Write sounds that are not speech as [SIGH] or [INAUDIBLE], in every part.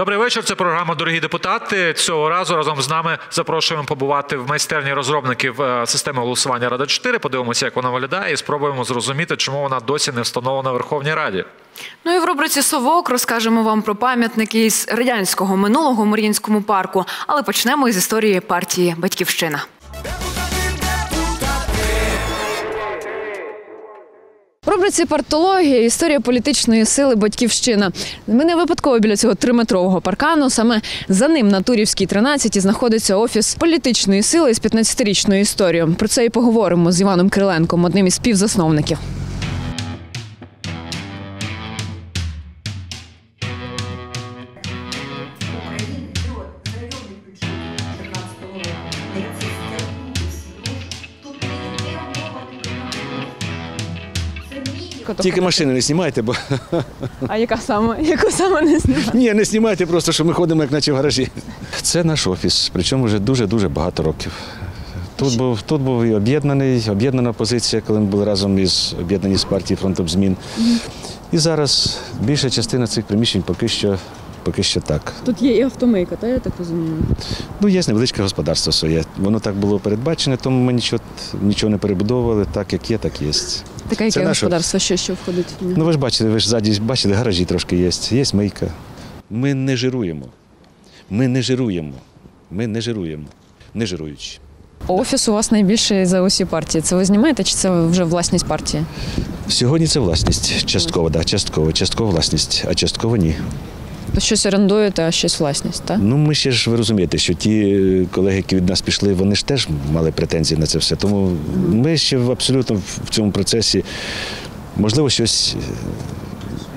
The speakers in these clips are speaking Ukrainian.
Добрий вечір. Це програма Дорогі депутати. Цього разу разом з нами запрошуємо побувати в майстерні розробників е, системи голосування Рада 4 Подивимося, як вона виглядає, і спробуємо зрозуміти, чому вона досі не встановлена в Верховній Раді. Ну і в рубриці Совок розкажемо вам про пам'ятники із радянського минулого у Мар'їнському парку. Але почнемо із історії партії Батьківщина. Рубриці партологія історія політичної сили Батьківщина. Ми не випадково біля цього триметрового паркану. Саме за ним на Турівській 13 знаходиться офіс політичної сили з 15-річною історією. Про це і поговоримо з Іваном Криленком, одним із співзасновників. Тільки машини не знімайте, бо А яка саме? Яку саме не знаю? ні, не знімайте, просто що ми ходимо як наче в гаражі. Це наш офіс, причому вже дуже-дуже багато років. Тут був, тут був і об'єднаний, об'єднана позиція, коли ми були разом із об'єднані з партії фронтом змін. І зараз більша частина цих приміщень поки що, поки що так. Тут є і автомийка, та я так розумію. Ну, є невеличке господарство своє. Воно так було передбачене, тому ми нічого, нічого не перебудовували. Так як є, так є. Таке яке наше. господарство, що, що входить в? Ну ви ж бачите, ви ж ззаді бачите, гаражі трошки є, є мийка. Ми не жируємо. Ми не жируємо. Ми не жируємо. Не жируючи. Офіс у вас найбільший за усі партії. Це ви знімаєте чи це вже власність партії? Сьогодні це власність. Частково, так, частково. Частково власність, а частково ні. Щось орендуєте, а щось власність, так? Ну ми ще ж ви розумієте, що ті е, колеги, які від нас пішли, вони ж теж мали претензії на це все. Тому ми ще в- абсолютно в цьому процесі, можливо, щось е,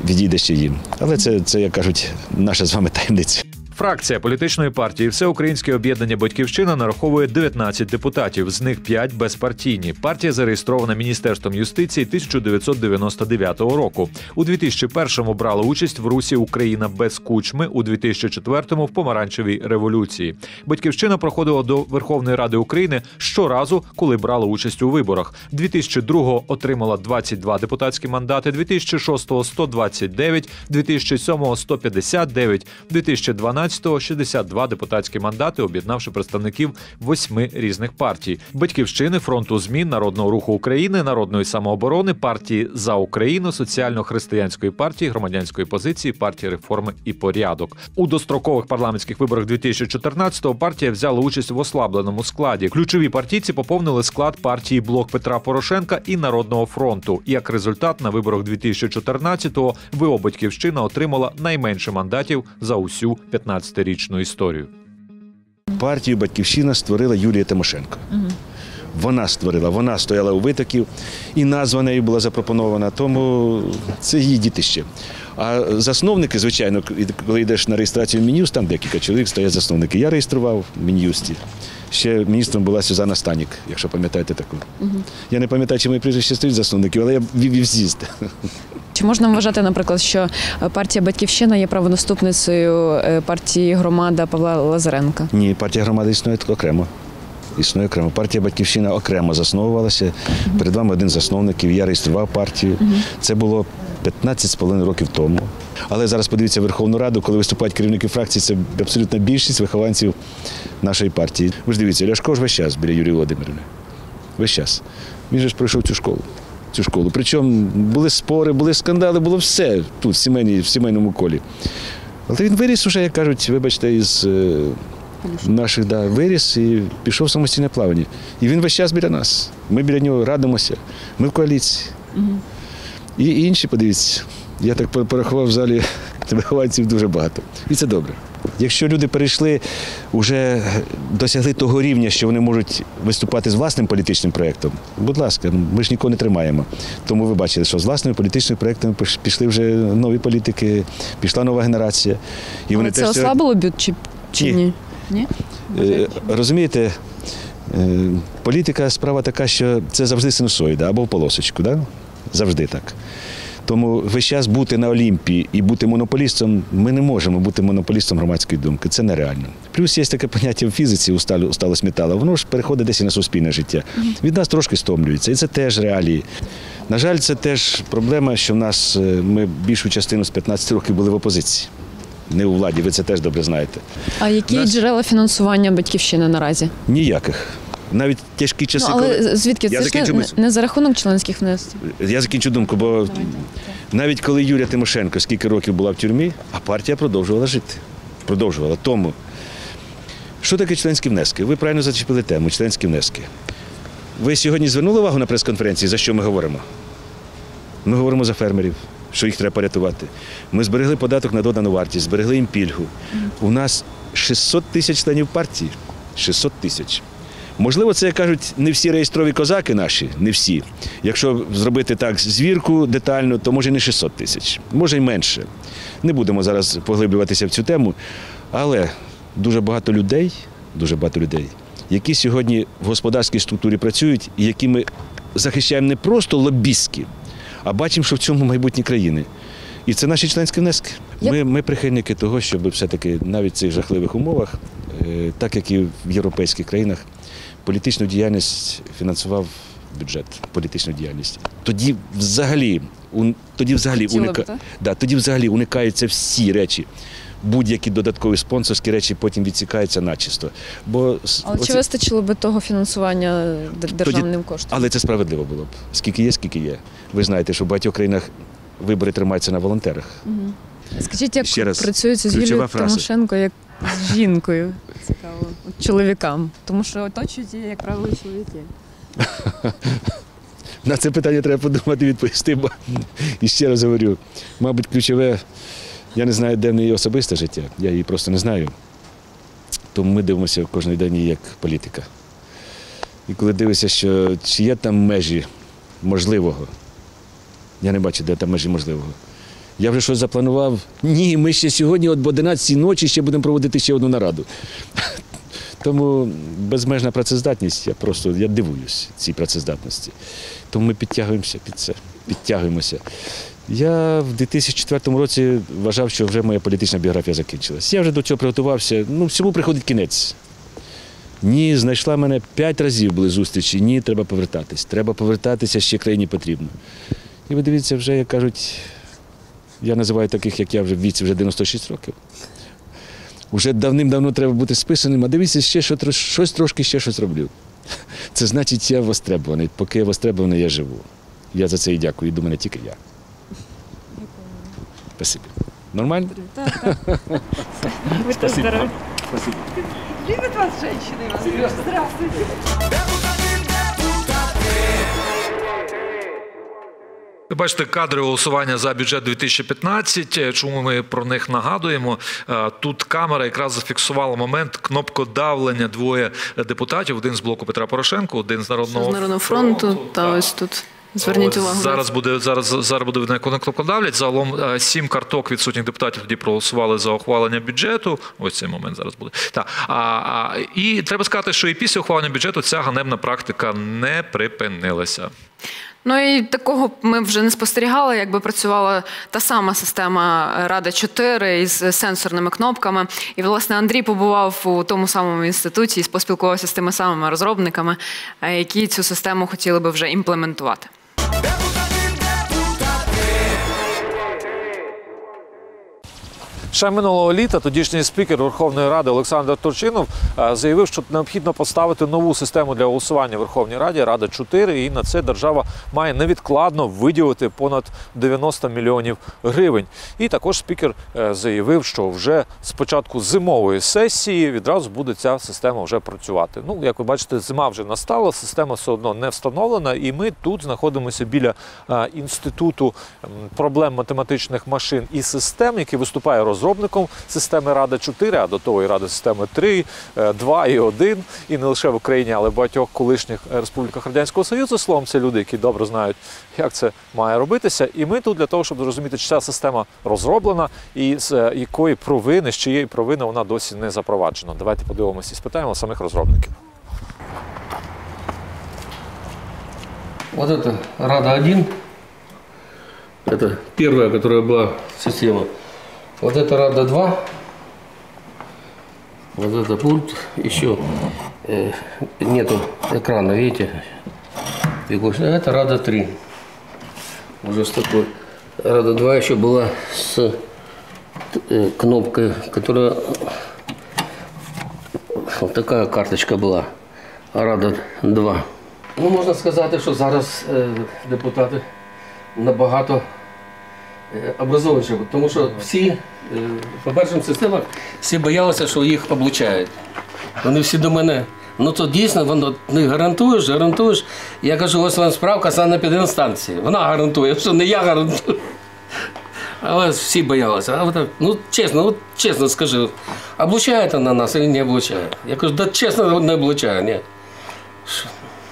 відійде ще їм. Але це, це як кажуть, наша з вами таємниця. Фракція політичної партії Всеукраїнське об'єднання Батьківщина нараховує 19 депутатів, з них 5 безпартійні. Партія зареєстрована Міністерством юстиції 1999 року. У 2001-му брала участь в русі Україна без кучми, у 2004-му – в помаранчевій революції. Батьківщина проходила до Верховної Ради України щоразу, коли брала участь у виборах. 2002-го отримала 22 депутатські мандати, 2006-го – 129, 2007-го – 159, 2012-го – 62 депутатські мандати, об'єднавши представників восьми різних партій: батьківщини, фронту змін, народного руху України, народної самооборони, партії за Україну, соціально-християнської партії, громадянської позиції, партії реформи і порядок. У дострокових парламентських виборах 2014-го партія взяла участь в ослабленому складі. Ключові партійці поповнили склад партії Блок Петра Порошенка і Народного фронту. Як результат, на виборах 2014-го ВО Батьківщина отримала найменше мандатів за усю 15-річну історію. партію Батьківщина створила Юлія Тимошенко. Вона створила, вона стояла у витоків, і назва нею була запропонована, тому це її дітище. А засновники, звичайно, коли йдеш на реєстрацію в Мін'юст, там декілька чоловік стоять засновники. Я реєстрував в Мін'юсті. Ще міністром була Сюзанна Станік, якщо пам'ятаєте таку. Я не пам'ятаю, чи мої прізвище стоїть засновників, але я вів з'їзд. Чи можна вважати, наприклад, що партія Батьківщина є правонаступницею е, партії громада Павла Лазаренка? Ні, партія громади існує окремо. Існує окремо. Партія Батьківщина окремо засновувалася. Перед вами один з засновників. Я реєстрував партію. Це було 15,5 років тому. Але зараз подивіться Верховну Раду, коли виступають керівники фракцій, це абсолютна більшість вихованців нашої партії. Ви ж дивіться, Ляшко ж весь час біля Юрії Володимирівни. Весь час. Він же ж пройшов цю школу. Цю школу. Причому були спори, були скандали, було все тут, в, сімейній, в сімейному колі. Але він виріс уже, як кажуть, вибачте, із е, наших да, виріс і пішов в самостійне плавання. І він весь час біля нас. Ми біля нього радимося, ми в коаліції. І інші, подивіться, я так порахував в залі [LAUGHS] вихованців дуже багато. І це добре. Якщо люди перейшли, вже досягли того рівня, що вони можуть виступати з власним політичним проєктом, будь ласка, ну, ми ж нікого не тримаємо. Тому ви бачили, що з власними політичними проєктами пішли вже нові політики, пішла нова генерація. І Але це ослабило бют чи, чи Ні. ні? Ні? Е, Розумієте, е, політика справа така, що це завжди синусоїда або в полосочку, да? завжди так. Тому весь час бути на Олімпії і бути монополістом, ми не можемо бути монополістом громадської думки. Це нереально. Плюс є таке поняття в фізиці устало- усталость металу, воно ж переходить десь і на суспільне життя. Від нас трошки стомлюється. І це теж реалії. На жаль, це теж проблема, що в нас е, ми більшу частину з 15 років були в опозиції. Не у владі, ви це теж добре знаєте. А які Нас- джерела фінансування батьківщини наразі? Ніяких. Навіть тяжкі Ну, часи. але коли... звідки Я це ж не, не за рахунок членських внесків? Я закінчу думку, бо навіть коли Юлія Тимошенко скільки років була в тюрмі, а партія продовжувала жити. Продовжувала. Тому, що таке членські внески? Ви правильно зачепили тему членські внески. Ви сьогодні звернули увагу на прес-конференції, за що ми говоримо? Ми говоримо за фермерів, що їх треба порятувати. Ми зберегли податок на додану вартість, зберегли їм пільгу. У нас 600 тисяч членів партії. 600 тисяч. Можливо, це як кажуть не всі реєстрові козаки наші, не всі. Якщо зробити так звірку детально, то може не 600 тисяч, може й менше. Не будемо зараз поглиблюватися в цю тему. Але дуже багато людей, дуже багато людей, які сьогодні в господарській структурі працюють і які ми захищаємо не просто лобістські, а бачимо, що в цьому майбутні країни. І це наші членські внески. Ми, ми прихильники того, щоб все-таки навіть в цих жахливих умовах, так як і в європейських країнах, політичну діяльність фінансував бюджет, політичну діяльність. Тоді взагалі, тоді взагалі, уника... да, тоді взагалі уникаються всі речі. Будь-які додаткові спонсорські речі потім відсікаються начисто. Бо Але чи вистачило би того фінансування державним коштом? але це справедливо було б. Скільки є, скільки є. Ви знаєте, що в багатьох країнах вибори тримаються на волонтерах. Скажіть, як Ще раз, працюється з Юлією. Тимошенко як з жінкою? Цікаво. Чоловікам. Тому що оточують її, як правило, чоловіки. [LAUGHS] На це питання треба подумати, відповісти. Бо і ще раз говорю, мабуть, ключове, я не знаю, де в неї особисте життя, я її просто не знаю. Тому ми дивимося кожен день її як політика. І коли дивишся, що чи є там межі можливого, я не бачу, де там межі можливого. Я вже щось запланував. Ні, ми ще сьогодні, от об 11 ночі, ще будемо проводити ще одну нараду. [LAUGHS] Тому безмежна працездатність, я просто я дивуюсь цій працездатності. Тому ми підтягуємося під це, підтягуємося. Я в 2004 році вважав, що вже моя політична біографія закінчилась. Я вже до цього приготувався. Ну, всьому приходить кінець. Ні, знайшла мене п'ять разів були зустрічі. Ні, треба повертатись. Треба повертатися, ще країні потрібно. І ви дивіться, вже, як кажуть, я називаю таких, як я вже в віці, вже 96 років. Уже давним-давно треба бути списаним, а дивіться, ще що, щось трошки ще щось роблю. Це значить, я востребований. Поки я востребований, я живу. Я за це і дякую. І думаю, не тільки я. Спасибі. Нормально? Будьте здорові. Спасибі. Любить вас жінки. Здравствуйте. Ви бачите кадри голосування за бюджет 2015. Е, Чому ми про них нагадуємо? Е, Тут камера якраз зафіксувала момент кнопкодавлення двоє депутатів: один з блоку Петра Порошенка, один з народного, з Народного фронту, та Так. ось тут. Зверніть увагу. Зараз буде зараз, зараз буде видно, як вони кнопкодавлять. Загалом е, сім карток відсутніх депутатів тоді проголосували за ухвалення бюджету. Ось цей момент зараз буде. Так. А, а, і треба сказати, що і після ухвалення бюджету ця ганебна практика не припинилася. Ну і такого ми вже не спостерігали, якби працювала та сама система Рада 4 із сенсорними кнопками. І власне Андрій побував у тому самому інституті і поспілкувався з тими самими розробниками, е, які цю систему хотіли би вже імплементувати. Ще минулого літа тодішній спікер Верховної Ради Олександр Турчинов е, заявив, що необхідно поставити нову систему для голосування Верховній Раді Рада 4, і на це держава має невідкладно виділити понад 90 мільйонів гривень. І також спікер е, заявив, що вже з початку зимової сесії відразу буде ця система вже працювати. Ну, як ви бачите, зима вже настала, система все одно не встановлена, і ми тут знаходимося біля е, інституту проблем математичних машин і систем, який виступає розробником системи Рада 4, а до того і Рада системи 3, е, 2 і 1, і не лише в Україні, але в багатьох колишніх е, республіках Радянського Союзу. Словом, це люди, які добре знають, як це має робитися. І ми тут для того, щоб зрозуміти, чи ця система розроблена і з е, якої провини, з чиєї провини вона досі не запроваджена. Давайте подивимося і спитаємо самих розробників. Вот это Рада 1. Это первая, которая была система. Вот это Рада 2. Вот это пульт. Еще э, нету экрана, видите? Бегущий. А Это Рада 3. Уже с такой. Рада 2 еще была с э, кнопкой, которая вот такая карточка була. Рада 2. Ну, можна сказати, що зараз е, депутати набагато е, образованіші, тому що всі е, по першим системах всі боялися, що їх облучають. Вони всі до мене. Ну то дійсно воно не гарантуєш, гарантуєш. Я кажу, ось вам справка саме санепідемстанції. Вона гарантує, що не я гарантую. Але всі боялися. А от, ну чесно, от чесно скажи, облучає вона нас чи не облучає? Я кажу, да чесно не облучає, ні.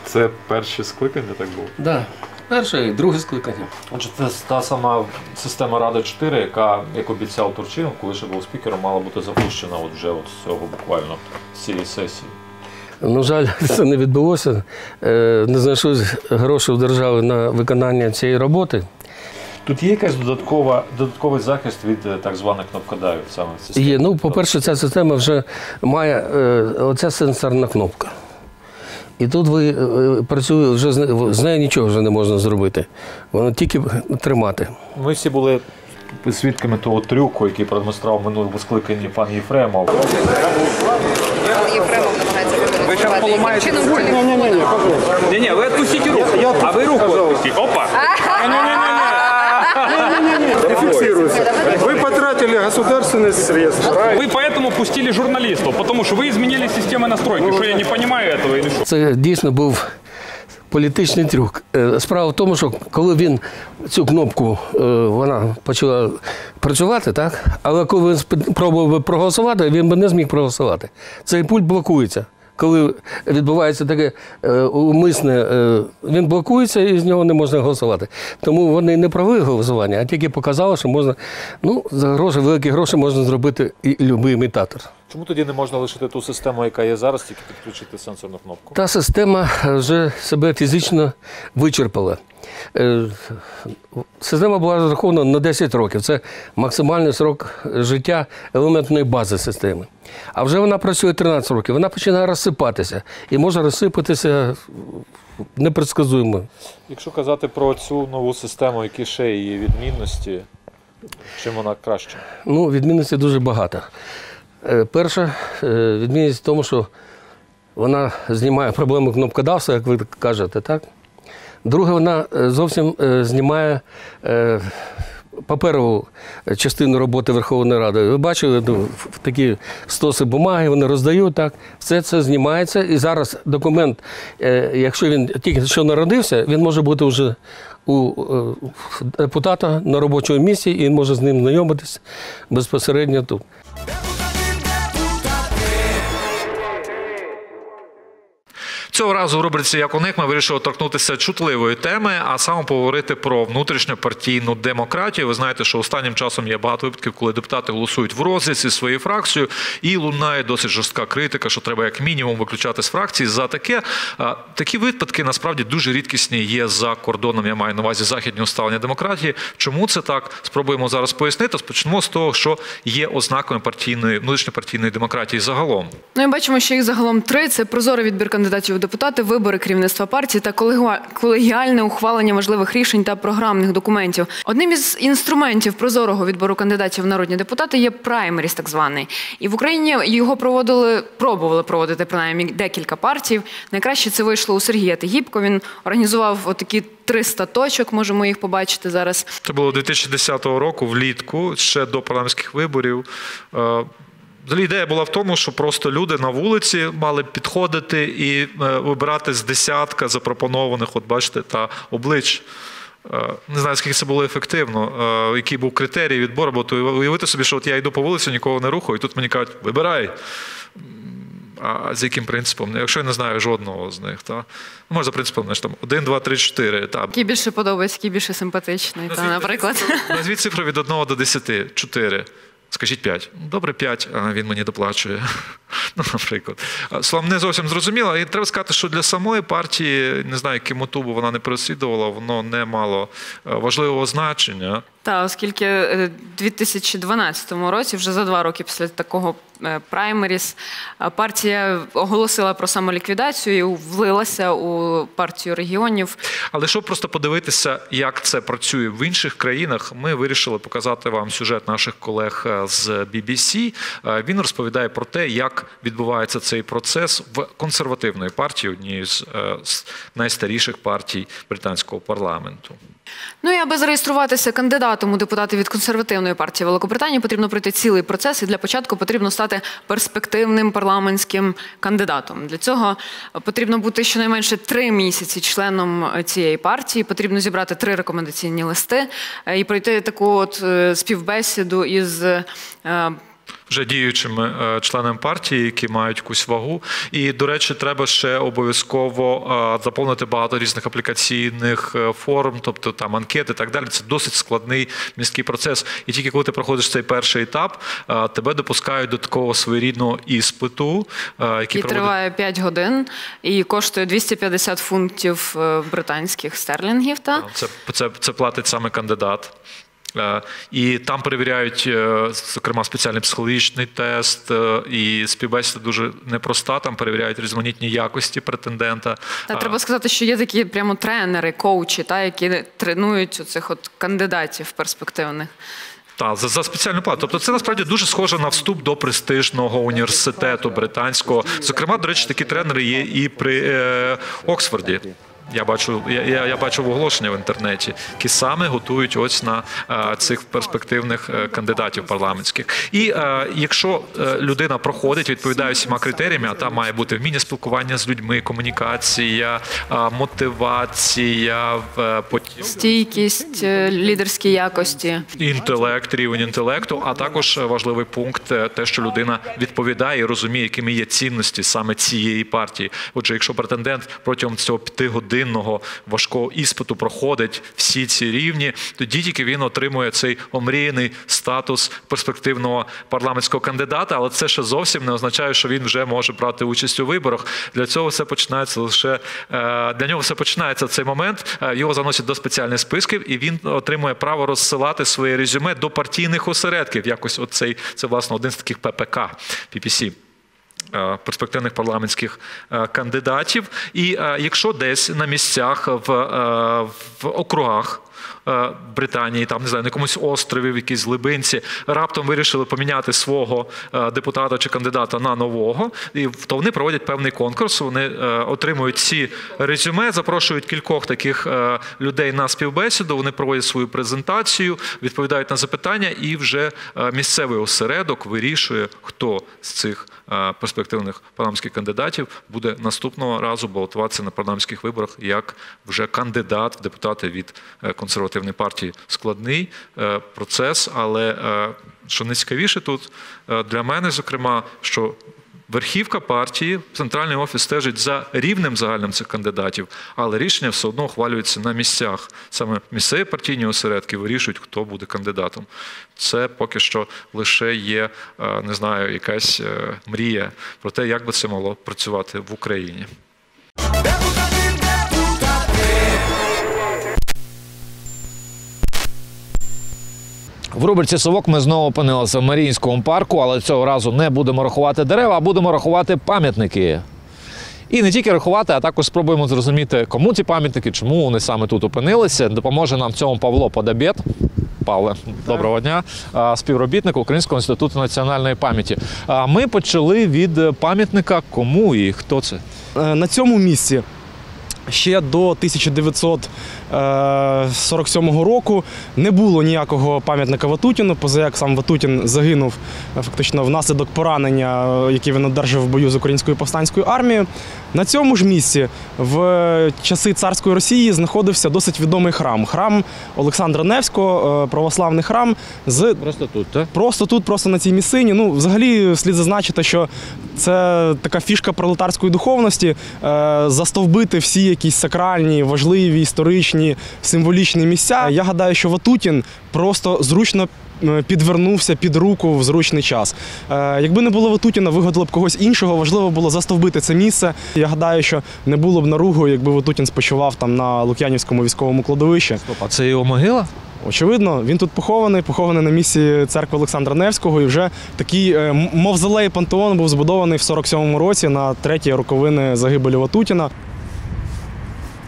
Це перші скликання так було. Да. Перше і друге скликання. Отже, це та сама система Рада 4, яка, як обіцяв Турчинов, коли ще був спікером, мала бути запущена от вже от з цього буквально з цієї сесії. На жаль, [LAUGHS] це не відбулося. Е, Не знайшлось грошей в держави на виконання цієї роботи. Тут є якась додаткова додатковий захист від е, так званих кнопкодавів саме в системі? Є, ну, по-перше, ця система вже має е, оця сенсорна кнопка. І тут ви е, працює вже з не- з нею нічого вже не можна зробити. Воно тільки тримати. Ми всі були свідками того трюку, який продемонстрував в минулому скликанні пан Єфремов. Єфремов намагається вимонтувати. Яким чином це Не-не, вы отпустите руку. а вы руку отпустите. Опа. [LAUGHS] фиксируется. Вы потратили государственные средства. Вы поэтому пустили журналистов, потому что вы изменили систему настройки. Что я не понимаю этого или что? Це дійсно був політичний трюк. Е, Справа в тому, що коли він цю кнопку е, вона почала працювати, так? але коли він спи- пробував би проголосувати, він би не зміг проголосувати. Цей пульт блокується. Коли відбувається таке е, умисне, е, він блокується і з нього не можна голосувати. Тому вони не провели голосування, а тільки показали, що можна, ну, за гроші, великі гроші можна зробити і будь-який імітатор. Чому тоді не можна лишити ту систему, яка є зараз, тільки підключити сенсорну кнопку? Та система вже себе фізично вичерпала. Е, Система була розрахована на 10 років. Це максимальний срок життя елементної бази системи. А вже вона працює 13 років. Вона починає розсипатися і може розсипатися непредсказуємо. Якщо казати про цю нову систему, які ще її відмінності, чим вона краще? Ну, відмінностей дуже багато. Е, Перша е, відмінність в тому, що вона знімає проблему кнопкодавства, як ви кажете, так? Друге, вона е, зовсім знімає паперову частину роботи Верховної Ради. Ви бачили, ну, такі стоси бумаги, вони роздають так. Все це знімається. І зараз документ, якщо він тільки що народився, він може бути вже у депутата на робочому місці і він може з ним знайомитися безпосередньо тут. Цього разу в рубриці Як них ми вирішили торкнутися чутливої теми, а саме поговорити про внутрішньопартійну демократію. Ви знаєте, що останнім часом є багато випадків, коли депутати голосують в розріз із своєю фракцією, і лунає досить жорстка критика, що треба як мінімум виключати з фракції за таке. Такі випадки насправді дуже рідкісні є за кордоном. Я маю на увазі західні усталення демократії. Чому це так? Спробуємо зараз пояснити. Почнемо з того, що є ознаками партійної внутрішньопартійної демократії загалом. Ну і бачимо, що їх загалом три: це прозорий відбір кандидатів депутати, вибори керівництва партії та колегіальне ухвалення важливих рішень та програмних документів. Одним із інструментів прозорого відбору кандидатів в народні депутати є праймеріс, так званий. І в Україні його проводили, пробували проводити принаймні декілька партій. Найкраще це вийшло у Сергія Тегібко. Він організував отакі 300 точок. Можемо їх побачити зараз. Це було 2010 року, влітку, ще до парламентських виборів. Взагалі ідея була в тому, що просто люди на вулиці мали підходити і е, вибирати з десятка запропонованих, от бачите, та облич. Е, Не знаю, скільки це було ефективно, е, який був критерій відбору, бо то уявити собі, що от я йду по вулиці, нікого не рухаю, і тут мені кажуть, вибирай. А з яким принципом? Якщо я не знаю жодного з них, та? Ну, може, за принципом, знаєш, там 1, 2, 3, 4. Та. Який більше подобається, який більше симпатичний, та, наприклад. Назвіть цифру від 1 до 10. 4. Скажіть 5. Добре, 5, а він мені доплачує. [LAUGHS] Ну, наприклад, словом, не зовсім зрозуміло. І треба сказати, що для самої партії, не знаю, яким тубу вона не переслідувала, воно не мало е, важливого значення. Та оскільки е, в 2012 році, вже за два роки після такого е, праймеріс, е, партія оголосила про самоліквідацію і влилася у партію регіонів. Але щоб просто подивитися, як це працює в інших країнах, ми вирішили показати вам сюжет наших колег з BBC. Він розповідає про те, як відбувається цей процес в консервативної партії, однієї з найстаріших партій британського парламенту. Ну і аби зареєструватися кандидатом у депутати від консервативної партії Великобританії, потрібно пройти цілий процес, і для початку потрібно стати перспективним парламентським кандидатом. Для цього потрібно бути щонайменше три місяці членом цієї партії. Потрібно зібрати три рекомендаційні листи е, і пройти таку от е, співбесіду із. Вже діючими е, членами партії, які мають якусь вагу. І, до речі, треба ще обов'язково е, заповнити багато різних аплікаційних е, форм, тобто там анкети і так далі. Це досить складний міський процес. І тільки коли ти проходиш цей перший етап, тебе допускають до такого своєрідного іспиту, який який проводить триває 5 годин і коштує 250 фунтів британських стерлінгів. Та Це, це, це платить саме кандидат. Е, І там перевіряють, е, зокрема, спеціальний психологічний тест, е, і співбесіда дуже непроста. Там перевіряють різноманітні якості претендента. Та треба сказати, що є такі прямо тренери, коучі, та які тренують оцих от кандидатів перспективних. Та за, за спеціальну плату. Тобто це насправді дуже схоже на вступ до престижного університету британського. Зокрема, до речі, такі тренери є і при е, Оксфорді. Я бачу, я, я, я оголошення в інтернеті, які саме готують ось на е, цих перспективних е, кандидатів парламентських. І е, якщо людина проходить, відповідає всіма критеріями, а там має бути вміння спілкування з людьми, комунікація, мотивація, потім Стійкість, лідерські якості. інтелект, рівень інтелекту, а також важливий пункт те, що людина відповідає і розуміє, якими є цінності саме цієї партії. Отже, якщо претендент протягом цього п'ятигодинного важкого іспиту проходить всі ці рівні, тоді тільки він отримує цей омріяний статус перспективного парламентського кандидата. Але це ще зовсім не означає, що він вже може брати участь у виборах. Для цього все починається лише е, для нього все починається цей момент. Е, Його заносять до спеціальних списків, і він отримує право розсилати своє резюме до партійних осередків. Якось оцей це власне один з таких ППК PPC. Е, Перспективних парламентських е, кандидатів, і е, якщо десь на місцях в, в округах Британії, там не знаю, на якомусь острові, в якійсь глибинці, раптом вирішили поміняти свого е, депутата чи кандидата на нового, і то вони проводять певний конкурс. Вони е, отримують ці резюме, запрошують кількох таких е, людей на співбесіду. Вони проводять свою презентацію, відповідають на запитання, і вже е, місцевий осередок вирішує, хто з цих е, перспективних парламентських кандидатів буде наступного разу балотуватися на парламентських виборах як вже кандидат в депутати від е, консервативної партії. Складний е, процес, але е, що найцікавіше тут е, для мене, зокрема, що Верхівка партії, центральний офіс стежить за рівнем загальним цих кандидатів, але рішення все одно ухвалюються на місцях. Саме місцеві партійні осередки вирішують, хто буде кандидатом. Це поки що лише є, не знаю, якась мрія про те, як би це могло працювати в Україні. Депутати. В рубриці Совок ми знову опинилися в Маріїнському парку, але цього разу не будемо рахувати дерева, а будемо рахувати пам'ятники. І не тільки рахувати, а також спробуємо зрозуміти, кому ці пам'ятники, чому вони саме тут опинилися. Допоможе нам в цьому Павло Подобєт. Павле, доброго дня. Співробітник Українського інституту національної пам'яті. Ми почали від пам'ятника кому і хто це? Е, На цьому місці ще до 1947 року не було ніякого пам'ятника Ватутіну, поза як сам Ватутін загинув е, фактично внаслідок поранення, е, яке він одержав в бою з українською повстанською армією. На цьому ж місці в часи царської Росії знаходився досить відомий храм. Храм Олександра Невського, е, православний храм з Просто тут, так? Просто тут, просто на цій місцині. Ну, взагалі, слід зазначити, що це така фішка пролетарської духовності е, застовбити всі якісь сакральні, важливі, історичні, символічні місця. Я гадаю, що Ватутін просто зручно підвернувся під руку в зручний час. Е, Якби не було Ватутіна, вигадали б когось іншого. Важливо було застовбити це місце. Я гадаю, що не було б наругу, якби Ватутін спочивав там на Лук'янівському військовому кладовищі. А це його могила? Очевидно, він тут похований, похований на місці церкви Олександра Невського. І вже такий е, мавзолей пантеон був збудований в 47-му році на треті роковини загибелі Ватутіна.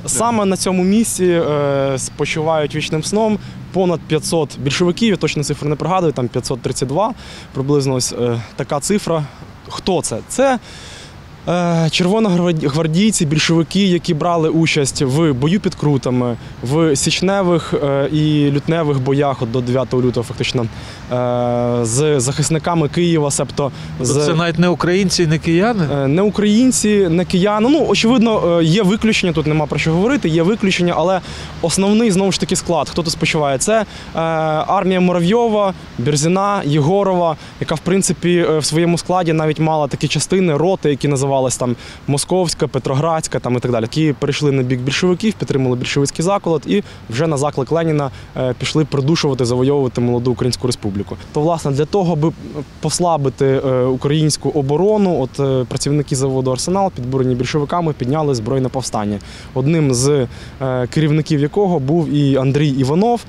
Саме на цьому місці е, спочивають вічним сном понад 500 більшовиків, я точно цифру не пригадую, там 532, приблизно ось е, така цифра. Хто це? Це червоногвардійці, більшовики, які брали участь в бою під крутами, в січневих е, і лютневих боях от до 9 лютого, фактично, е, з захисниками Києва, себто з Це навіть не українці, не кияни. Е, не українці, не кияни. Ну, очевидно, е, є виключення, тут нема про що говорити, є виключення, але основний знову ж таки склад, хто тут спочиває, це е, армія Муравйова, Берзіна, Єгорова, яка в принципі е, в своєму складі навіть мала такі частини, роти, які називались там Московська, Петроградська там і так далі, які перейшли на бік більшовиків, підтримали більшовицький заклад і вже на заклик Леніна е, пішли придушувати, завойовувати молоду українську республіку. То, власне, для того, аби послабити е, українську оборону, от е, працівники заводу Арсенал, підбурені більшовиками, підняли збройне повстання. Одним з керівників якого був і Андрій Іванов.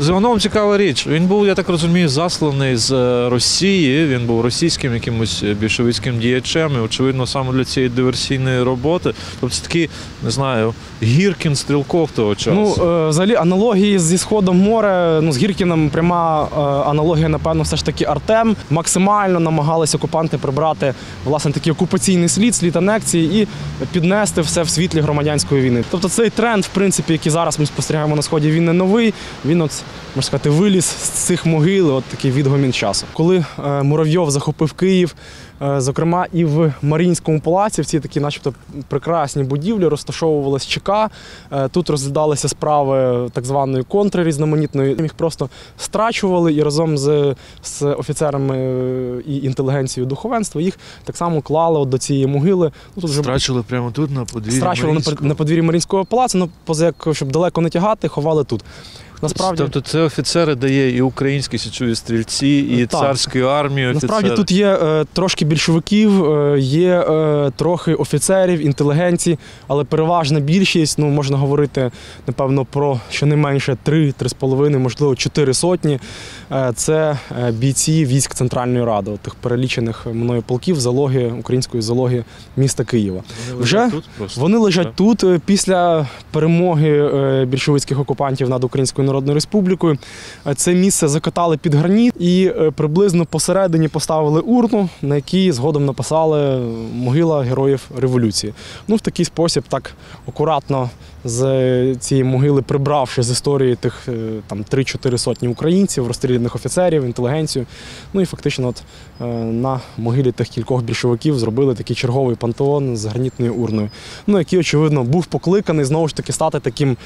З Івановим цікава річ. Він був, я так розумію, засланий з е, Росії. Він був російським якимось е, більшовицьким діячем. І, очевидно, саме для цієї диверсійної роботи. Тобто такий, не знаю, Гіркін стрілков того часу. Ну, е, взагалі, аналогії зі сходом моря, ну з Гіркіном пряма аналогія, напевно, все ж таки Артем. Максимально намагалися окупанти прибрати власне такий окупаційний слід, слід анексії і піднести все в світлі громадянської війни. Тобто цей тренд, в принципі, який зараз ми спостерігаємо на сході, він не новий. Він от можна сказати, виліз з цих могил, от такий відгомін часу. Коли е, Муравйов захопив Київ, е, зокрема і в Маріїнському палаці, в цій такі, начебто, прекрасні будівлі, розташовувалась ЧК. Е, Тут розглядалися справи так званої контри різноманітної. Їх просто страчували і разом з, з офіцерами і інтелігенцією духовенства їх так само клали от до цієї могили. Ну, тут вже Страчили прямо тут на подвір'ї. страчували на, на подвір'ї Марінського палацу, ну поза як щоб далеко не тягати, ховали тут. Насправді, Тобто це офіцери дає і українські січові стрільці, і Так. царської армії. Офіцери. Насправді тут є е, трошки більшовиків, е, є е, трохи офіцерів, інтелігенції, але переважна більшість, ну можна говорити, напевно, про щонайменше 3-3,5, можливо, 4 сотні. Е, це е, бійці військ Центральної Ради, тих перелічених мною полків залоги української залоги міста Києва. Вони Вже лежать тут просто. Вони лежать Так. тут е, після перемоги більшовицьких окупантів над Українською Народною Республікою. Е, Це місце закатали під граніт і е, приблизно посередині поставили урну, на якій згодом написали е, могила героїв революції. Ну, в такий спосіб, так акуратно з цієї могили, прибравши з історії тих там 3-4 сотні українців, розстріляних офіцерів, інтелігенцію. Ну і фактично, от на могилі тих кількох більшовиків зробили такий черговий пантеон з гранітною урною. Ну, який, очевидно, був покликаний знову ж таки стати таким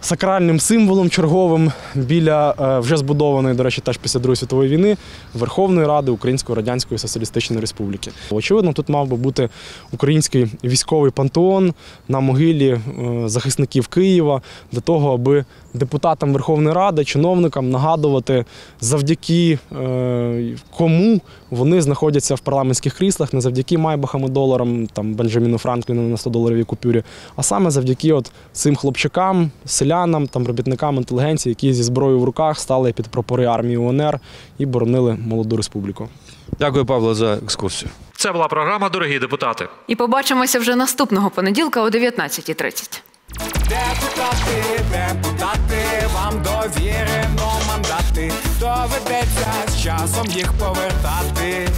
сакральним символом черговим біля е, вже збудованої, до речі, теж після Другої світової війни Верховної Ради Української Радянської Соціалістичної Республіки. Очевидно, тут мав би бути український військовий пантеон на могилі е, захисників Києва для того, аби депутатам Верховної Ради, чиновникам нагадувати, завдяки е, кому вони знаходяться в парламентських кріслах, не завдяки Майбахам і доларам, там Бенджаміну Франкліну на 100 доларовій купюрі, а саме завдяки от цим хлопчакам, селянам, там робітникам інтелігенції, які зі зброєю в руках стали під прапори армії УНР і боронили молоду республіку. Дякую, Павло, за екскурсію. Це була програма Дорогі депутати. І побачимося вже наступного понеділка о 19.30. Депутати, депутати, вам довірено мандати. Доведеться з часом їх повертати.